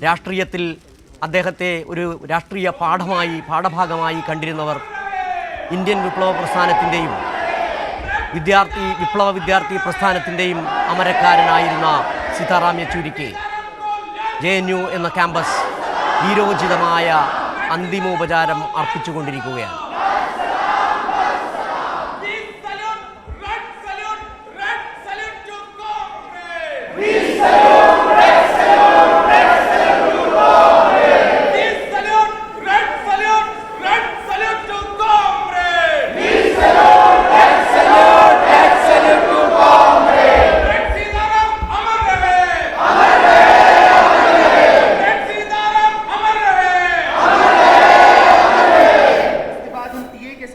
രാഷ്ട്രീയത്തിൽ അദ്ദേഹത്തെ ഒരു രാഷ്ട്രീയ പാഠമായി പാഠഭാഗമായി കണ്ടിരുന്നവർ ഇന്ത്യൻ വിപ്ലവ പ്രസ്ഥാനത്തിന്റെയും വിദ്യാർത്ഥി വിപ്ലവ വിദ്യാർത്ഥി പ്രസ്ഥാനത്തിന്റെയും അമരക്കാരനായിരുന്ന സീതാറാം യെച്ചൂരിക്ക് ജെ എൻ യു എന്ന ക്യാമ്പസ് വീരോചിതമായ അന്തിമോപചാരം അർപ്പിച്ചുകൊണ്ടിരിക്കുകയാണ്.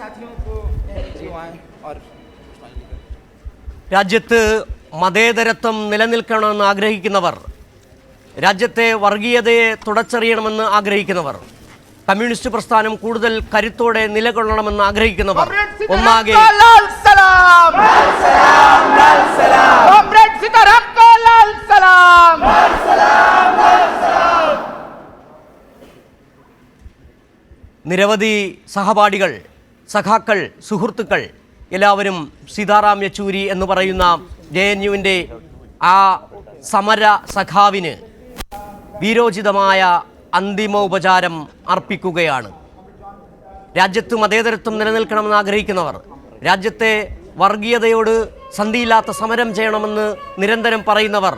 साथियों को बुलवाएं और രാജ്യത്ത് മതേതരത്വം നിലനിൽക്കണമെന്ന് ആഗ്രഹിക്കുന്നവർ രാജ്യത്തെ വർഗീയതയെ തുടച്ചെറിയണമെന്ന് ആഗ്രഹിക്കുന്നവർ കമ്മ്യൂണിസ്റ്റ് പ്രസ്ഥാനം കൂടുതൽ കരുത്തോടെ നിലകൊള്ളണമെന്ന് ആഗ്രഹിക്കുന്നവർ ഒന്നാകെ लाल सलाम लाल सलाम लाल सलाम कॉमरेड सीताराम को लाल सलाम നിരവധി സഹപാഠികൾ സഖാക്കൾ സുഹൃത്തുക്കൾ എല്ലാവരും സീതാറാം യെച്ചൂരി എന്ന് പറയുന്ന ജെ എൻ യുവിന്റെ ആ സമര സഖാവിന് വീരോചിതമായ അന്തിമോപചാരം അർപ്പിക്കുകയാണ്. രാജ്യത്ത് മതേതരത്വം നിലനിൽക്കണമെന്ന് ആഗ്രഹിക്കുന്നവർ രാജ്യത്തെ വർഗീയതയോട് സന്ധിയില്ലാത്ത സമരം ചെയ്യണമെന്ന് നിരന്തരം പറയുന്നവർ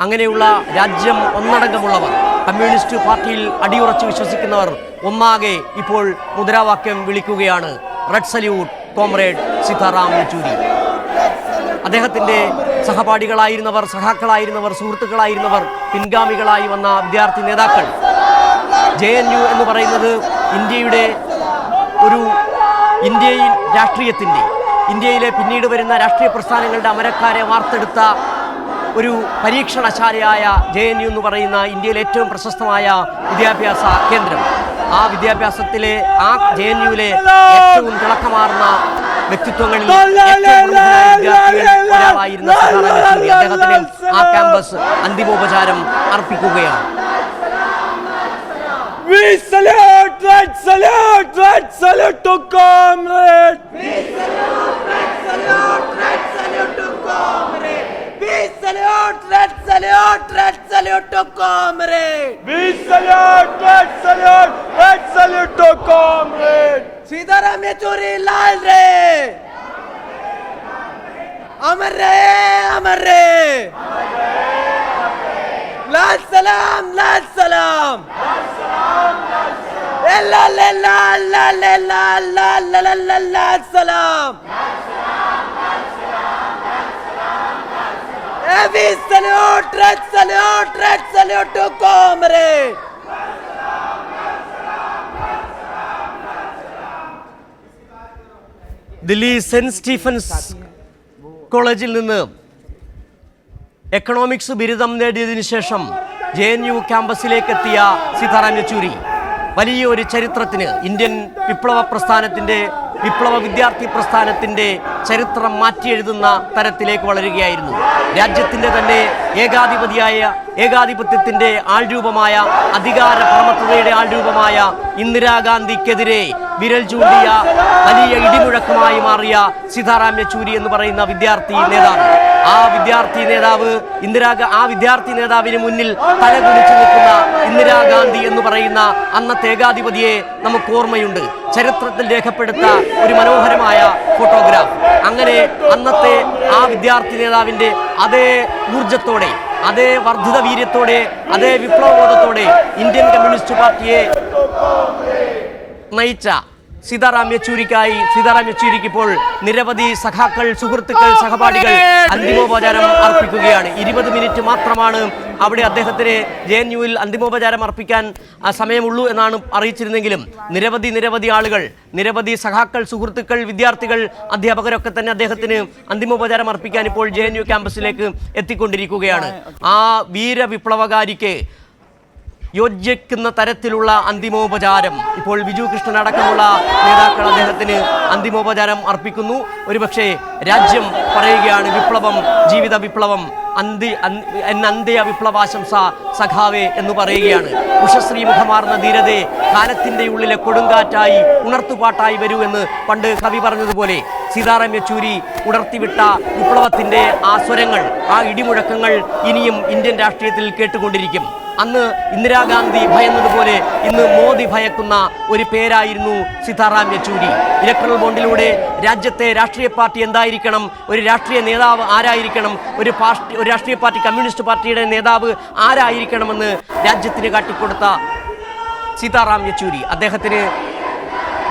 അങ്ങനെയുള്ള രാജ്യം ഒന്നടങ്കമുള്ളവർ കമ്മ്യൂണിസ്റ്റ് പാർട്ടിയിൽ അടിയുറച്ച് വിശ്വസിക്കുന്നവർ ഒന്നാകെ ഇപ്പോൾ മുദ്രാവാക്യം വിളിക്കുകയാണ്. Red salute comrade Sitaram Yechury. അദ്ദേഹത്തിന്റെ സഹപാഠികളായിരുന്നവർ സഹാക്കളായിരുന്നവർ സുഹൃത്തുക്കളായിരുന്നവർ പിൻഗാമികളായി വന്ന വിദ്യാർത്ഥി നേതാക്കൾ. ജെ എൻ യു എന്ന് പറയുന്നത് ഇന്ത്യയുടെ ഒരു ഇന്ത്യയിൽ രാഷ്ട്രീയത്തിന്റെ ഇന്ത്യയിലെ പിന്നീട് വരുന്ന രാഷ്ട്രീയ പ്രസ്ഥാനങ്ങളുടെ അമരക്കാരെ വാർത്തെടുത്ത ഒരു പരീക്ഷണശാലയായ ജെ എൻ യു എന്ന് പറയുന്ന ഇന്ത്യയിലെ ഏറ്റവും പ്രശസ്തമായ വിദ്യാഭ്യാസ കേന്ദ്രം. ആ വിദ്യാഭ്യാസത്തിലെ ആ ജെ എൻ യുവിലെ ഏറ്റവും തിളക്കമാർന്ന വ്യക്തിത്വങ്ങളിൽ ഒരാളായിരുന്ന അദ്ദേഹത്തിന് ആ ക്യാമ്പസ് അന്തിമോപചാരം അർപ്പിക്കുകയാണ് We salute, red salute, red salute to comrade. We salute, red salute, red salute to comrade. Sitaram Yechury लाल रे अमर रहे अमर रे लाल सलाम लाल सलाम ए ला ले ला ला ले ला ला ला ला ला लाल सलाम we salute red salute red salute to comrade. Delhi saint Stephen's കോളേജിൽ നിന്ന് എക്കണോമിക്സ് ബിരുദം നേടിയതിനു ശേഷം ജെ എൻ യു ക്യാമ്പസിലേക്ക് എത്തിയ സീതാറാം യെച്ചൂരി. വലിയൊരു ചരിത്രത്തിന് ഇന്ത്യൻ വിപ്ലവ പ്രസ്ഥാനത്തിന്റെ വിപ്ലവ വിദ്യാർത്ഥി പ്രസ്ഥാനത്തിന്റെ ചരിത്രം മാറ്റിയെഴുതുന്ന തരത്തിലേക്ക് വളരുകയായിരുന്നു. രാജ്യത്തിന്റെ തന്നെ ഏകാധിപതിയായ ഏകാധിപത്യത്തിന്റെ ആൾരൂപമായ അധികാര പ്രമത്തതയുടെ ആൾരൂപമായ ഇന്ദിരാഗാന്ധിക്കെതിരെ വിരൽ ചൂണ്ടിയ വലിയ ഇടിമുഴക്കമായി മാറിയ സീതാറാം യെച്ചൂരി എന്ന് പറയുന്ന വിദ്യാർത്ഥി നേതാവ്. ആ വിദ്യാർത്ഥി നേതാവ് ഇന്ദിരാ ആ വിദ്യാർത്ഥി നേതാവിന് മുന്നിൽ തലകുനിച്ചു നിൽക്കുന്ന ഇന്ദിരാഗാന്ധി എന്ന് പറയുന്ന അന്നത്തെ ഏകാധിപതിയെ നമുക്ക് ഓർമ്മയുണ്ട്. ചരിത്രത്തിൽ രേഖപ്പെടുത്ത ഒരു മനോഹരമായ ഫോട്ടോഗ്രാഫ്. അങ്ങനെ അന്നത്തെ ആ വിദ്യാർത്ഥി നേതാവിന്റെ അതേ ഊർജത്തോടെ അതേ വർദ്ധിത വീര്യത്തോടെ അതേ വിപ്ലവബോധത്തോടെ ഇന്ത്യൻ കമ്മ്യൂണിസ്റ്റ് പാർട്ടിയെ നയിച്ച സീതാറാം യെച്ചൂരിക്കായി സീതാറാം യെച്ചൂരിക്ക് ഇപ്പോൾ നിരവധി സഖാക്കൾ സുഹൃത്തുക്കൾ സഹപാഠികൾ അന്തിമോപചാരം അർപ്പിക്കുകയാണ്. ഇരുപത് മിനിറ്റ് മാത്രമാണ് അവിടെ അദ്ദേഹത്തിന് ജെ എൻ യുവിൽ അന്തിമോപചാരം അർപ്പിക്കാൻ സമയമുള്ളൂ എന്നാണ് അറിയിച്ചിരുന്നെങ്കിലും നിരവധി നിരവധി ആളുകൾ നിരവധി സഖാക്കൾ സുഹൃത്തുക്കൾ വിദ്യാർത്ഥികൾ അധ്യാപകരൊക്കെ തന്നെ അദ്ദേഹത്തിന് അന്തിമോപചാരം അർപ്പിക്കാൻ ഇപ്പോൾ ജെ ക്യാമ്പസിലേക്ക് എത്തിക്കൊണ്ടിരിക്കുകയാണ്. ആ വീരവിപ്ലവകാരിക്ക് യോജിക്കുന്ന തരത്തിലുള്ള അന്തിമോപചാരം. ഇപ്പോൾ ബിജു കൃഷ്ണൻ അടക്കമുള്ള നേതാക്കൾ അദ്ദേഹത്തിന് അന്തിമോപചാരം അർപ്പിക്കുന്നു. ഒരുപക്ഷെ രാജ്യം പറയുകയാണ് വിപ്ലവം ജീവിത വിപ്ലവം അന്തി അന്ത്യ വിപ്ലവാശംസ സഖാവേ എന്ന് പറയുകയാണ്. ഉഷശ്രീ മുഖമാർന്ന ധീരതയെ കാലത്തിന്റെ ഉള്ളിലെ കൊടുങ്കാറ്റായി ഉണർത്തുപാട്ടായി വരൂ എന്ന് പണ്ട് കവി പറഞ്ഞതുപോലെ സീതാറാം യെച്ചൂരി ഉണർത്തിവിട്ട വിപ്ലവത്തിന്റെ ആ സ്വരങ്ങൾ ആ ഇടിമുഴക്കങ്ങൾ ഇനിയും ഇന്ത്യൻ രാഷ്ട്രീയത്തിൽ കേട്ടുകൊണ്ടിരിക്കും. അന്ന് ഇന്ദിരാഗാന്ധി ഭയന്നതുപോലെ ഇന്ന് മോദി ഭയക്കുന്ന ഒരു പേരായിരുന്നു സീതാറാം യെച്ചൂരി. ഇലക്ട്രൽ ബോണ്ടിലൂടെ രാജ്യത്തെ രാഷ്ട്രീയ പാർട്ടി എന്തായിരിക്കണം? ഒരു രാഷ്ട്രീയ നേതാവ് ആരായിരിക്കണം? ഒരു പാർട്ടി ഒരു രാഷ്ട്രീയ പാർട്ടി കമ്മ്യൂണിസ്റ്റ് പാർട്ടിയുടെ നേതാവ് ആരായിരിക്കണമെന്ന് രാജ്യത്തിന് കാട്ടിക്കൊടുത്ത സീതാറാം യെച്ചൂരി. അദ്ദേഹത്തിന്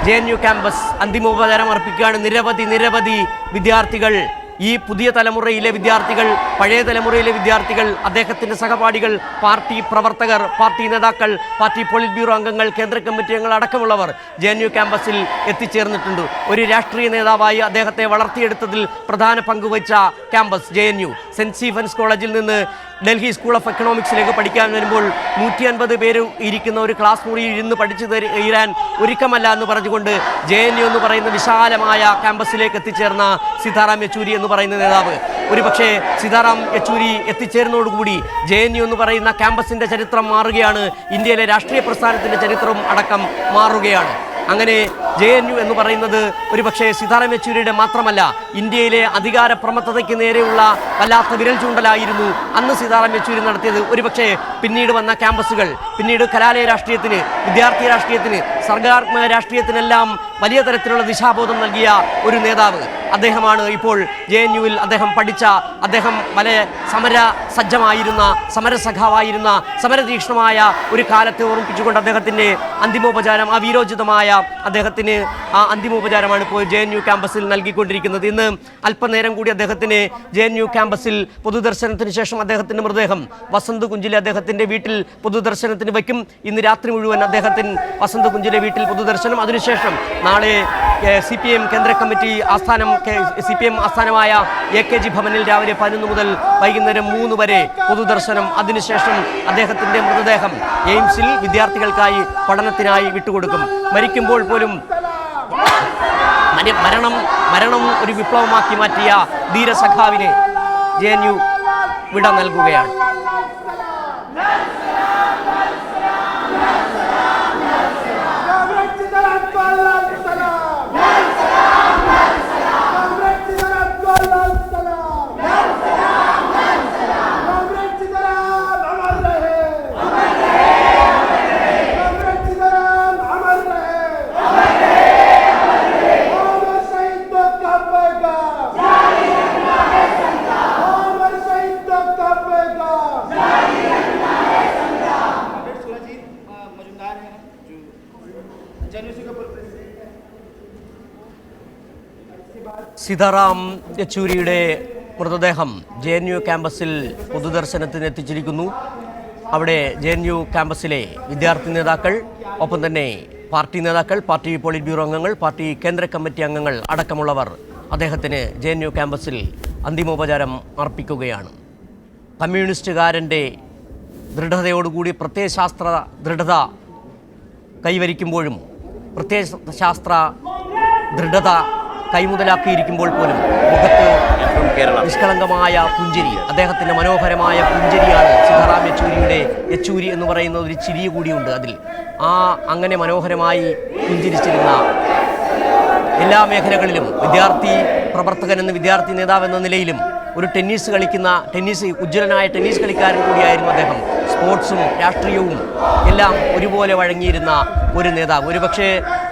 ജെ എൻ യു ക്യാമ്പസ് അന്തിമോപചാരം അർപ്പിക്കുകയാണ് നിരവധി നിരവധി വിദ്യാർത്ഥികൾ ഈ പുതിയ തലമുറയിലെ വിദ്യാർത്ഥികൾ പഴയ തലമുറയിലെ വിദ്യാർത്ഥികൾ അദ്ദേഹത്തിന്റെ സഹപാഠികൾ പാർട്ടി പ്രവർത്തകർ പാർട്ടി നേതാക്കൾ പാർട്ടി പോളിറ്റ് ബ്യൂറോ അംഗങ്ങൾ കേന്ദ്ര കമ്മിറ്റി അംഗങ്ങൾ അടക്കമുള്ളവർ ജെ എൻ യു ക്യാമ്പസിൽ എത്തിച്ചേർന്നിട്ടുണ്ട്. ഒരു രാഷ്ട്രീയ നേതാവായി അദ്ദേഹത്തെ വളർത്തിയെടുത്തതിൽ പ്രധാന പങ്കുവച്ച ക്യാമ്പസ് ജെ എൻ യു. സെന്റ് സ്റ്റീഫൻസ് കോളേജിൽ നിന്ന് ഡൽഹി സ്കൂൾ ഓഫ് എക്കണോമിക്സിലേക്ക് പഠിക്കാൻ വരുമ്പോൾ നൂറ്റി അൻപത് പേര് ഇരിക്കുന്ന ഒരു ക്ലാസ് മുറിയിൽ ഇരുന്ന് പഠിച്ചു തരി- തീരാൻ ഒരുക്കമല്ല എന്ന് പറഞ്ഞുകൊണ്ട് ജെ എൻ യു എന്ന് പറയുന്ന വിശാലമായ ക്യാമ്പസിലേക്ക് എത്തിച്ചേർന്ന സീതാറാം യെച്ചൂരി എന്ന് പറയുന്ന നേതാവ്. ഒരുപക്ഷെ സീതാറാം യെച്ചൂരി എത്തിച്ചേരുന്നതോടുകൂടി ജെ എൻ യു എന്ന് പറയുന്ന ക്യാമ്പസിന്റെ ചരിത്രം മാറുകയാണ്. ഇന്ത്യയിലെ രാഷ്ട്രീയ പ്രസ്ഥാനത്തിന്റെ ചരിത്രവും അടക്കം മാറുകയാണ്. അങ്ങനെ ജെ എൻ യു എന്ന് പറയുന്നത് ഒരുപക്ഷെ സീതാറാം യെച്ചൂരിയുടെ മാത്രമല്ല ഇന്ത്യയിലെ അധികാര പ്രമത്തതയ്ക്ക് നേരെയുള്ള വല്ലാത്ത വിരൽ ചൂണ്ടലായിരുന്നു അന്ന് സീതാറാം യെച്ചൂരി നടത്തിയത്. ഒരുപക്ഷെ പിന്നീട് വന്ന ക്യാമ്പസുകൾ പിന്നീട് കലാലയ രാഷ്ട്രീയത്തിന് വിദ്യാർത്ഥി രാഷ്ട്രീയത്തിന് സർഗാത്മക രാഷ്ട്രീയത്തിനെല്ലാം വലിയ തരത്തിലുള്ള ദിശാബോധം നൽകിയ ഒരു നേതാവ്. അദ്ദേഹമാണ് ഇപ്പോൾ ജെ എൻ യുവിൽ അദ്ദേഹം പഠിച്ച അദ്ദേഹം വളരെ സമര സജ്ജമായിരുന്ന സമരസഖാവായിരുന്ന സമരതീക്ഷണമായ ഒരു കാലത്തെ ഓർമ്മിപ്പിച്ചുകൊണ്ട് അദ്ദേഹത്തിന്റെ അന്തിമോപചാരം ആ വീരോചിതമായ അദ്ദേഹത്തിന് ആ അന്തിമോപചാരമാണ് ഇപ്പോൾ ജെ എൻ യു ക്യാമ്പസിൽ നൽകിക്കൊണ്ടിരിക്കുന്നത്. ഇന്ന് അല്പനേരം കൂടി അദ്ദേഹത്തിന് ജെ എൻ യു ക്യാമ്പസിൽ പൊതുദർശനത്തിന് ശേഷം അദ്ദേഹത്തിന്റെ മൃതദേഹം വസന്ത് കുഞ്ചിലെ അദ്ദേഹത്തിന്റെ വീട്ടിൽ പൊതുദർശനത്തിന് വയ്ക്കും. ഇന്ന് രാത്രി മുഴുവൻ അദ്ദേഹത്തിന് വസന്ത് കുഞ്ചിലെ വീട്ടിൽ പൊതുദർശനം. അതിനുശേഷം നാളെ സി പി എം കേന്ദ്ര കമ്മിറ്റി ആസ്ഥാനം സി പി എം ആസ്ഥാനമായ എ കെ ജി ഭവനിൽ രാവിലെ പതിനൊന്ന് മുതൽ വൈകുന്നേരം മൂന്ന് വരെ പൊതുദർശനം. അതിനുശേഷം അദ്ദേഹത്തിന്റെ മൃതദേഹം എയിംസിൽ വിദ്യാർത്ഥികൾക്കായി പഠനത്തിനായി വിട്ടുകൊടുക്കും. മരിക്കുമ്പോൾ പോലും മര- മരണം മരണം ഒരു വിപ്ലവമാക്കി മാറ്റിയ ധീരസഖാവിനെ ജെ എൻ യു വിട നൽകുകയാണ്. സീതാറാം യെച്ചൂരിയുടെ മൃതദേഹം ജെ എൻ യു ക്യാമ്പസിൽ പൊതുദർശനത്തിന് എത്തിച്ചിരിക്കുന്നു അവിടെ ജെ എൻ യു ക്യാമ്പസിലെ വിദ്യാർത്ഥി നേതാക്കൾ ഒപ്പം തന്നെ പാർട്ടി നേതാക്കൾ പാർട്ടി പോളിറ്റ് ബ്യൂറോ അംഗങ്ങൾ പാർട്ടി കേന്ദ്ര കമ്മിറ്റി അംഗങ്ങൾ അടക്കമുള്ളവർ അദ്ദേഹത്തിന് ജെ എൻ യു ക്യാമ്പസിൽ അന്തിമോപചാരം അർപ്പിക്കുകയാണ്. കമ്മ്യൂണിസ്റ്റുകാരന്റെ ദൃഢതയോടുകൂടി പ്രത്യയശാസ്ത്ര ദൃഢത കൈവരിക്കുമ്പോഴും പ്രത്യയശാസ്ത്ര ദൃഢത കൈമുതലാക്കിയിരിക്കുമ്പോൾ പോലും മുഖത്ത് നിഷ്കളങ്കമായ പുഞ്ചിരി അദ്ദേഹത്തിന്റെ മനോഹരമായ പുഞ്ചിരിയാണ് സീതാറാം യെച്ചൂരിയുടെ യെച്ചൂരി എന്ന് പറയുന്ന ഒരു ചിരി കൂടിയുണ്ട് അതിൽ. ആ അങ്ങനെ മനോഹരമായി പുഞ്ചിരിച്ചിരുന്ന എല്ലാ മേഖലകളിലും വിദ്യാർത്ഥി പ്രവർത്തകൻ എന്ന വിദ്യാർത്ഥി നേതാവ് എന്ന നിലയിലും ഒരു ടെന്നീസ് കളിക്കുന്ന ടെന്നീസ് ഉജ്ജ്വലനായ ടെന്നീസ് കളിക്കാരൻ കൂടിയായിരുന്നു അദ്ദേഹം. സ്പോർട്സും രാഷ്ട്രീയവും എല്ലാം ഒരുപോലെ വഴങ്ങിയിരുന്ന ഒരു നേതാവ്. ഒരുപക്ഷെ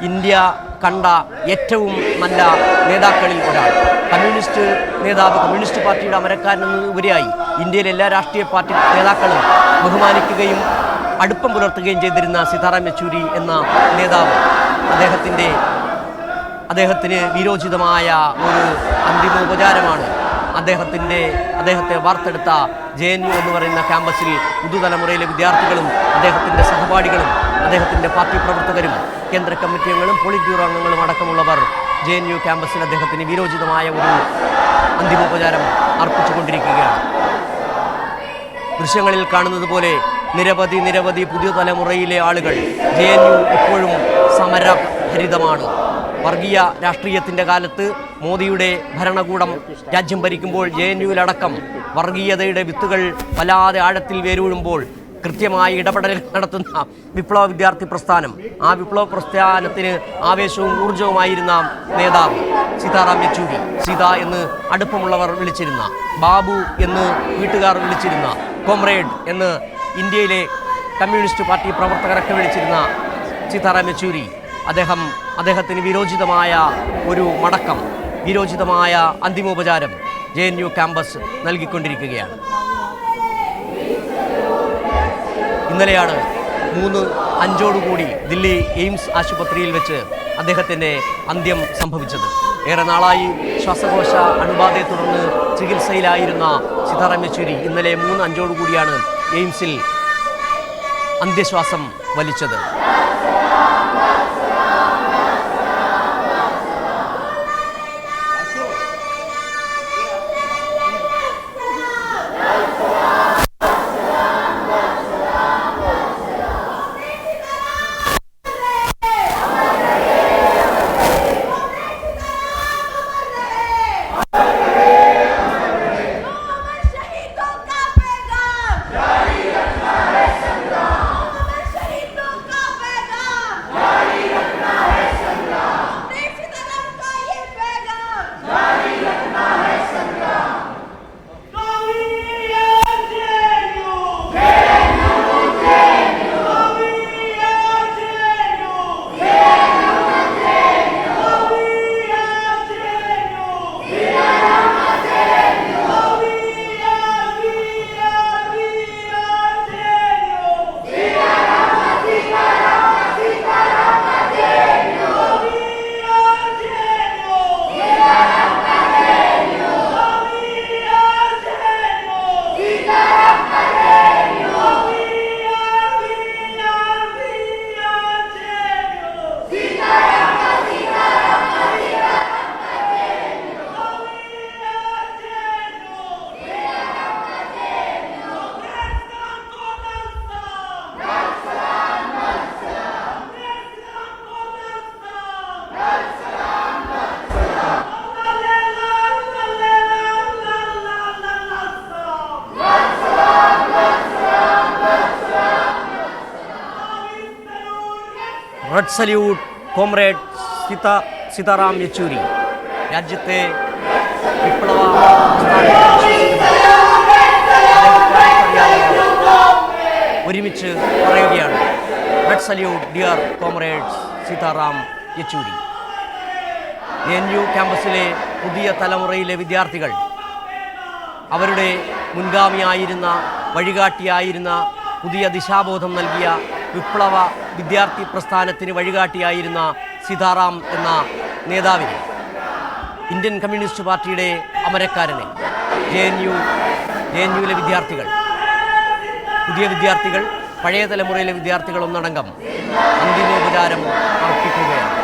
ഇന്ത്യ കണ്ട ഏറ്റവും നല്ല നേതാക്കളിൽ ഒരാൾ. കമ്മ്യൂണിസ്റ്റ് നേതാവ് കമ്മ്യൂണിസ്റ്റ് പാർട്ടിയുടെ അമരക്കാരൻ എന്നതിലുപരിയായി ഇന്ത്യയിലെ എല്ലാ രാഷ്ട്രീയ പാർട്ടി നേതാക്കളും ബഹുമാനിക്കുകയും അടുപ്പം പുലർത്തുകയും ചെയ്തിരുന്ന സീതാറാം യെച്ചൂരി എന്ന നേതാവ്. അദ്ദേഹത്തിന്റെ അദ്ദേഹത്തിന് വീരോചിതമായ ഒരു അന്തിമോപചാരമാണ് അദ്ദേഹത്തിന്റെ അദ്ദേഹത്തെ വാർത്തെടുത്ത ജെ എൻ യു എന്ന് പറയുന്ന ക്യാമ്പസിൽ പുതുതലമുറയിലെ വിദ്യാർത്ഥികളും അദ്ദേഹത്തിന്റെ സഹപാഠികളും അദ്ദേഹത്തിന്റെ പാർട്ടി പ്രവർത്തകരും കേന്ദ്ര കമ്മിറ്റി അംഗങ്ങളും പോളിറ്റ് ബ്യൂറോ അംഗങ്ങളും അടക്കമുള്ളവർ ജെ എൻ യു ക്യാമ്പസിൽ അദ്ദേഹത്തിന് വിരോചിതമായ ഒരു അന്തിമോപചാരം അർപ്പിച്ചുകൊണ്ടിരിക്കുകയാണ്. ദൃശ്യങ്ങളിൽ കാണുന്നത് പോലെ നിരവധി നിരവധി പുതിയ തലമുറയിലെ ആളുകൾ ജെ എൻ യു ഇപ്പോഴും സമരഹരിതമാണ്. വർഗീയ രാഷ്ട്രീയത്തിന്റെ കാലത്ത് മോദിയുടെ ഭരണകൂടം രാജ്യം ഭരിക്കുമ്പോൾ ജെ എൻ യുവിലടക്കം വർഗീയതയുടെ വിത്തുകൾ വല്ലാതെ ആഴത്തിൽ വേരൂഴുമ്പോൾ കൃത്യമായി ഇടപെടൽ നടത്തുന്ന വിപ്ലവ വിദ്യാർത്ഥി പ്രസ്ഥാനം. ആ വിപ്ലവ പ്രസ്ഥാനത്തിന് ആവേശവും ഊർജവുമായിരുന്ന നേതാവ് സീതാറാം യെച്ചൂരി. സീത എന്ന് അടുപ്പമുള്ളവർ വിളിച്ചിരുന്ന ബാബു എന്ന് വീട്ടുകാർ വിളിച്ചിരുന്ന കോംറേഡ് എന്ന് ഇന്ത്യയിലെ കമ്മ്യൂണിസ്റ്റ് പാർട്ടി പ്രവർത്തകരൊക്കെ വിളിച്ചിരുന്ന സീതാറാം യെച്ചൂരി. അദ്ദേഹം അദ്ദേഹത്തിന് വിരോചിതമായ ഒരു മടക്കം വിരോചിതമായ അന്തിമോപചാരം ജെ എൻ യു ക്യാമ്പസ് നൽകിക്കൊണ്ടിരിക്കുകയാണ്. ഇന്നലെയാണ് മൂന്ന് അഞ്ചോടുകൂടി ദില്ലി എയിംസ് ആശുപത്രിയിൽ വെച്ച് അദ്ദേഹത്തിന്റെ അന്ത്യം സംഭവിച്ചത്. ഏറെ നാളായി ശ്വാസകോശ അണുബാധയെ തുടർന്ന് ചികിത്സയിലായിരുന്ന സീതാറാം യെച്ചൂരി ഇന്നലെ മൂന്ന് അഞ്ചോടുകൂടിയാണ് എയിംസിൽ അന്ത്യശ്വാസം വലിച്ചത്. Red salute comrade Sita Sitaram Yechury രാജ്യത്തെ വിപ്ലവ ഒരുമിച്ച് പറയുകയാണ്. Red salute dear comrades Sitaram Yechury N U ക്യാമ്പസിലെ പുതിയ തലമുറയിലെ വിദ്യാർത്ഥികൾ അവരുടെ മുൻഗാമിയായിരുന്ന വഴികാട്ടിയായിരുന്ന പുതിയ ദിശാബോധം നൽകിയ വിപ്ലവ വിദ്യാർത്ഥി പ്രസ്ഥാനത്തിന് വഴികാട്ടിയായിരുന്ന സീതാറാം എന്ന നേതാവിനെ ഇന്ത്യൻ കമ്മ്യൂണിസ്റ്റ് പാർട്ടിയുടെ അമരക്കാരനെ J N U J N യുവിലെ വിദ്യാർത്ഥികൾ പുതിയ വിദ്യാർത്ഥികൾ പഴയ തലമുറയിലെ വിദ്യാർത്ഥികൾ ഒന്നടങ്കം അന്തിമോപചാരം അർപ്പിക്കുകയാണ്.